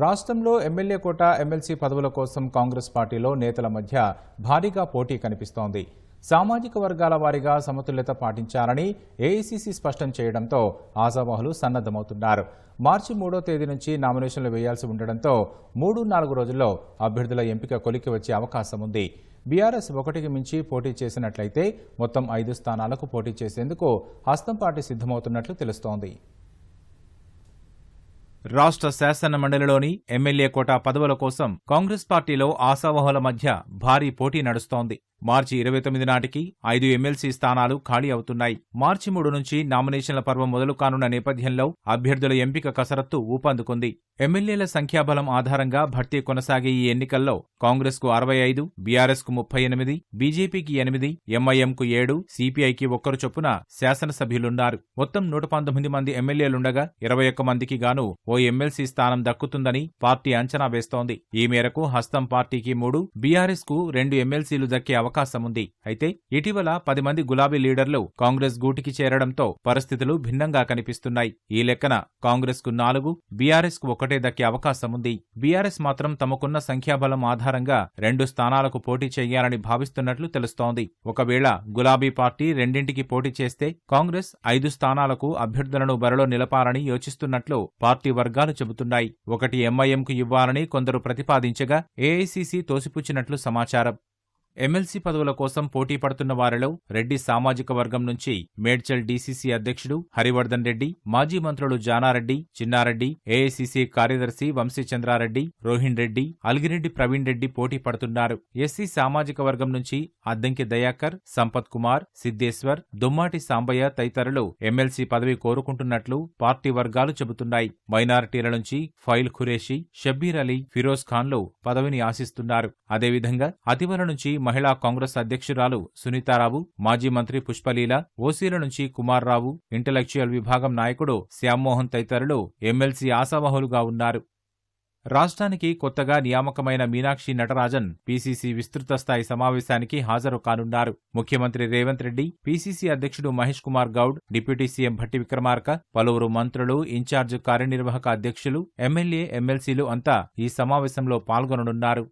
రాష్ట్రంలో ఎమ్మెల్యే కోట ఎమ్మెల్సీ పదవుల కోసం కాంగ్రెస్ పార్టీలో నేతల మధ్య భారీగా పోటీ కనిపిస్తోంది. సామాజిక వర్గాల వారీగా సమతుల్యత పాటించాలని ఏఐసీసీ స్పష్టం చేయడంతో ఆశావాహులు సన్నద్దమవుతున్నారు మార్చి మూడో తేదీ నుంచి నామినేషన్లు వేయాల్సి ఉండడంతో మూడు నాలుగు రోజుల్లో అభ్యర్థుల ఎంపిక కొలికి వచ్చే అవకాశం ఉంది. బీఆర్ఎస్ ఒకటికి మించి పోటీ చేసినట్లయితే మొత్తం ఐదు స్థానాలకు పోటీ చేసేందుకు హస్తం పార్టీ సిద్ధమవుతున్నట్లు తెలుస్తోంది. రాష్ట్ర శాసన మండలిలోని ఎమ్మెల్యే కోటా పదవుల కోసం కాంగ్రెస్ పార్టీలో ఆశావహుల మధ్య భారీ పోటీ నడుస్తోంది. మార్చి ఇరవై తొమ్మిది నాటికి ఐదు ఎమ్మెల్సీ స్థానాలు ఖాళీ అవుతున్నాయి. మార్చి మూడు నుంచి నామినేషన్ల పర్వం మొదలు కానున్న నేపథ్యంలో అభ్యర్థుల ఎంపిక కసరత్తు ఊపందుకుంది. ఎమ్మెల్యేల సంఖ్యాబలం ఆధారంగా భర్తీ కొనసాగే ఈ ఎన్నికల్లో కాంగ్రెస్కు అరవై ఐదు బీఆర్ఎస్కు ముప్పై ఎనిమిది బీజేపీకి ఎనిమిది ఎంఐఎంకు ఏడు సిపిఐకి ఒక్కరు చొప్పున శాసనసభ్యులున్నారు. మొత్తం నూట పంతొమ్మిది మంది ఎమ్మెల్యేలుండగా ఇరవై ఒక్క మందికి గాను ఓ ఎమ్మెల్సీ స్థానం దక్కుతుందని పార్టీ అంచనా వేస్తోంది. ఈ మేరకు హస్తం పార్టీకి మూడు బీఆర్ఎస్కు రెండు ఎమ్మెల్సీలు దక్కే అవకాశం ఉంది అయితే ఇటీవల పది మంది గులాబీ లీడర్లు కాంగ్రెస్ గూటికి చేరడంతో పరిస్థితులు భిన్నంగా కనిపిస్తున్నాయి. ఈ లెక్కన కాంగ్రెస్కు నాలుగు బీఆర్ఎస్కు ఒకటే దక్కే అవకాశం ఉంది బీఆర్ఎస్ మాత్రం తమకున్న సంఖ్యాబలం ఆధారంగా రెండు స్థానాలకు పోటీ చేయాలని భావిస్తున్నట్లు తెలుస్తోంది. ఒకవేళ గులాబీ పార్టీ రెండింటికి పోటీ చేస్తే కాంగ్రెస్ ఐదు స్థానాలకు అభ్యర్థులను బరిలో నిలపాలని యోచిస్తున్నట్లు పార్టీ వర్గాలు చెబుతున్నాయి. ఒకటి ఎంఐఎంకు ఇవ్వాలని కొందరు ప్రతిపాదించగా ఏఐసీసీ తోసిపుచ్చినట్లు సమాచారం. ఎమ్మెల్సీ పదవుల కోసం పోటీ పడుతున్న వారిలో రెడ్డి సామాజిక వర్గం నుంచి మేడ్చల్ డీసీసీ అధ్యక్షుడు హరివర్ధన్ రెడ్డి మాజీ మంత్రులు జానారెడ్డి చిన్నారెడ్డి ఏఐసీసీ కార్యదర్శి వంశీచంద్రారెడ్డి రోహిన్ రెడ్డి అల్గిరెడ్డి ప్రవీణ్ రెడ్డి పోటీ పడుతున్నారు. ఎస్సీ సామాజిక వర్గం నుంచి అద్దంకి దయాకర్ సంపత్ కుమార్ సిద్దేశ్వర్ దుమ్మాటి సాంబయ్య తదితరులు ఎమ్మెల్సీ పదవి కోరుకుంటున్నట్లు పార్టీ వర్గాలు చెబుతున్నాయి. మైనారిటీల నుంచి ఫైల్ ఖురేషి షబ్బీర్ అలీ ఫిరోజ్ ఖాన్లు పదవిని ఆశిస్తున్నారు. అదేవిధంగా అతివల నుంచి మహిళా కాంగ్రెస్ అధ్యక్షురాలు సునీతారావు మాజీ మంత్రి పుష్పలీల ఓసీల నుంచి కుమార్ రావు ఇంటలెక్చువల్ విభాగం నాయకుడు శ్యామ్మోహన్ తదితరులు ఎమ్మెల్సీ ఆశావహులుగా ఉన్నారు. రాష్ట్రానికి కొత్తగా నియామకమైన మీనాక్షి నటరాజన్ పీసీసీ విస్తృత స్థాయి సమావేశానికి హాజరు కానున్నారు. ముఖ్యమంత్రి రేవంత్ రెడ్డి పీసీసీ అధ్యక్షుడు మహేష్ కుమార్ గౌడ్ డిప్యూటీ సీఎం భట్టి విక్రమార్క పలువురు మంత్రులు ఇన్ఛార్జ్ కార్యనిర్వాహక అధ్యక్షులు ఎమ్మెల్యే ఎమ్మెల్సీలు అంతా ఈ సమావేశంలో పాల్గొననున్నారు.